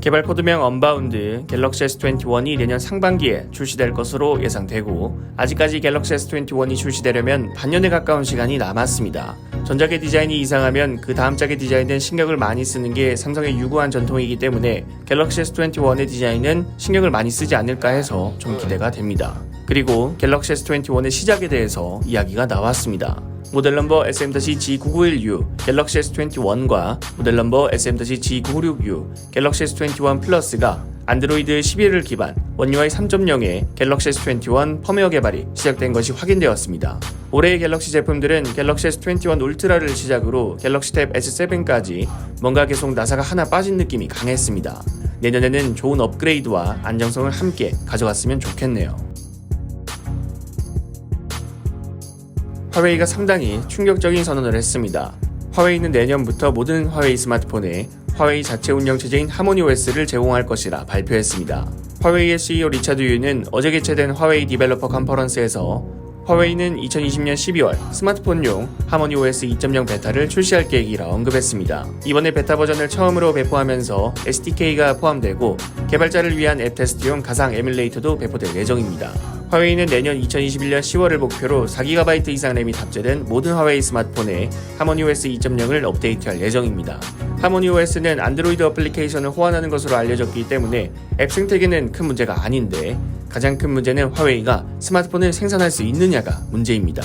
개발 코드명 언바운드 갤럭시 S21이 내년 상반기에 출시될 것으로 예상되고 아직까지 갤럭시 S21이 출시되려면 반년에 가까운 시간이 남았습니다. 전작의 디자인이 이상하면 그 다음 짝의 디자인은 신경을 많이 쓰는 게 삼성의 유구한 전통이기 때문에 갤럭시 S21의 디자인은 신경을 많이 쓰지 않을까 해서 좀 기대가 됩니다. 그리고 갤럭시 S21의 시작에 대해서 이야기가 나왔습니다. 모델 넘버 SM-G991U 갤럭시 S21과 모델 넘버 SM-G996U 갤럭시 S21 플러스가 안드로이드 11을 기반 원UI 3.0의 갤럭시 S21 펌웨어 개발이 시작된 것이 확인되었습니다. 올해의 갤럭시 제품들은 갤럭시 S21 울트라를 시작으로 갤럭시 탭 S7까지 뭔가 계속 나사가 하나 빠진 느낌이 강했습니다. 내년에는 좋은 업그레이드와 안정성을 함께 가져갔으면 좋겠네요. 화웨이가 상당히 충격적인 선언을 했습니다. 화웨이는 내년부터 모든 화웨이 스마트폰에 화웨이 자체 운영 체제인 하모니 OS를 제공할 것이라 발표했습니다. 화웨이의 CEO 리차드 유는 어제 개최된 화웨이 디벨로퍼 컨퍼런스에서 화웨이는 2020년 12월 스마트폰용 하모니 OS 2.0 베타를 출시할 계획이라 언급했습니다. 이번에 베타 버전을 처음으로 배포하면서 SDK가 포함되고 개발자를 위한 앱 테스트용 가상 에뮬레이터도 배포될 예정입니다. 화웨이는 내년 2021년 10월을 목표로 4GB 이상 램이 탑재된 모든 화웨이 스마트폰에 하모니OS 2.0을 업데이트할 예정입니다. 하모니OS는 안드로이드 어플리케이션을 호환하는 것으로 알려졌기 때문에 앱 생태계는 큰 문제가 아닌데 가장 큰 문제는 화웨이가 스마트폰을 생산할 수 있느냐가 문제입니다.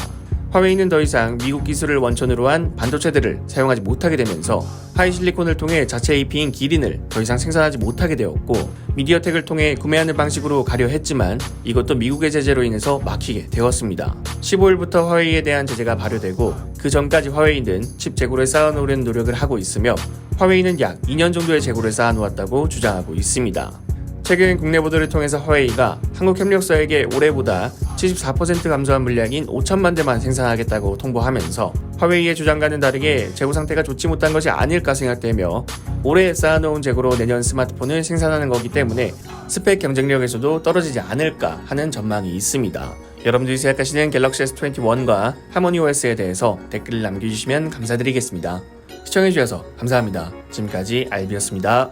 화웨이는 더 이상 미국 기술을 원천으로 한 반도체들을 사용하지 못하게 되면서 하이실리콘을 통해 자체 AP인 기린을 더 이상 생산하지 못하게 되었고 미디어텍을 통해 구매하는 방식으로 가려 했지만 이것도 미국의 제재로 인해서 막히게 되었습니다. 15일부터 화웨이에 대한 제재가 발효되고 그 전까지 화웨이는 칩 재고를 쌓아놓으려는 노력을 하고 있으며 화웨이는 약 2년 정도의 재고를 쌓아놓았다고 주장하고 있습니다. 최근 국내 보도를 통해서 화웨이가 한국 협력사에게 올해보다 74% 감소한 물량인 5천만 대만 생산하겠다고 통보하면서 화웨이의 주장과는 다르게 재고 상태가 좋지 못한 것이 아닐까 생각되며 올해 쌓아놓은 재고로 내년 스마트폰을 생산하는 거기 때문에 스펙 경쟁력에서도 떨어지지 않을까 하는 전망이 있습니다. 여러분들이 생각하시는 갤럭시 S21과 하모니 OS에 대해서 댓글을 남겨주시면 감사드리겠습니다. 시청해주셔서 감사합니다. 지금까지 알비였습니다.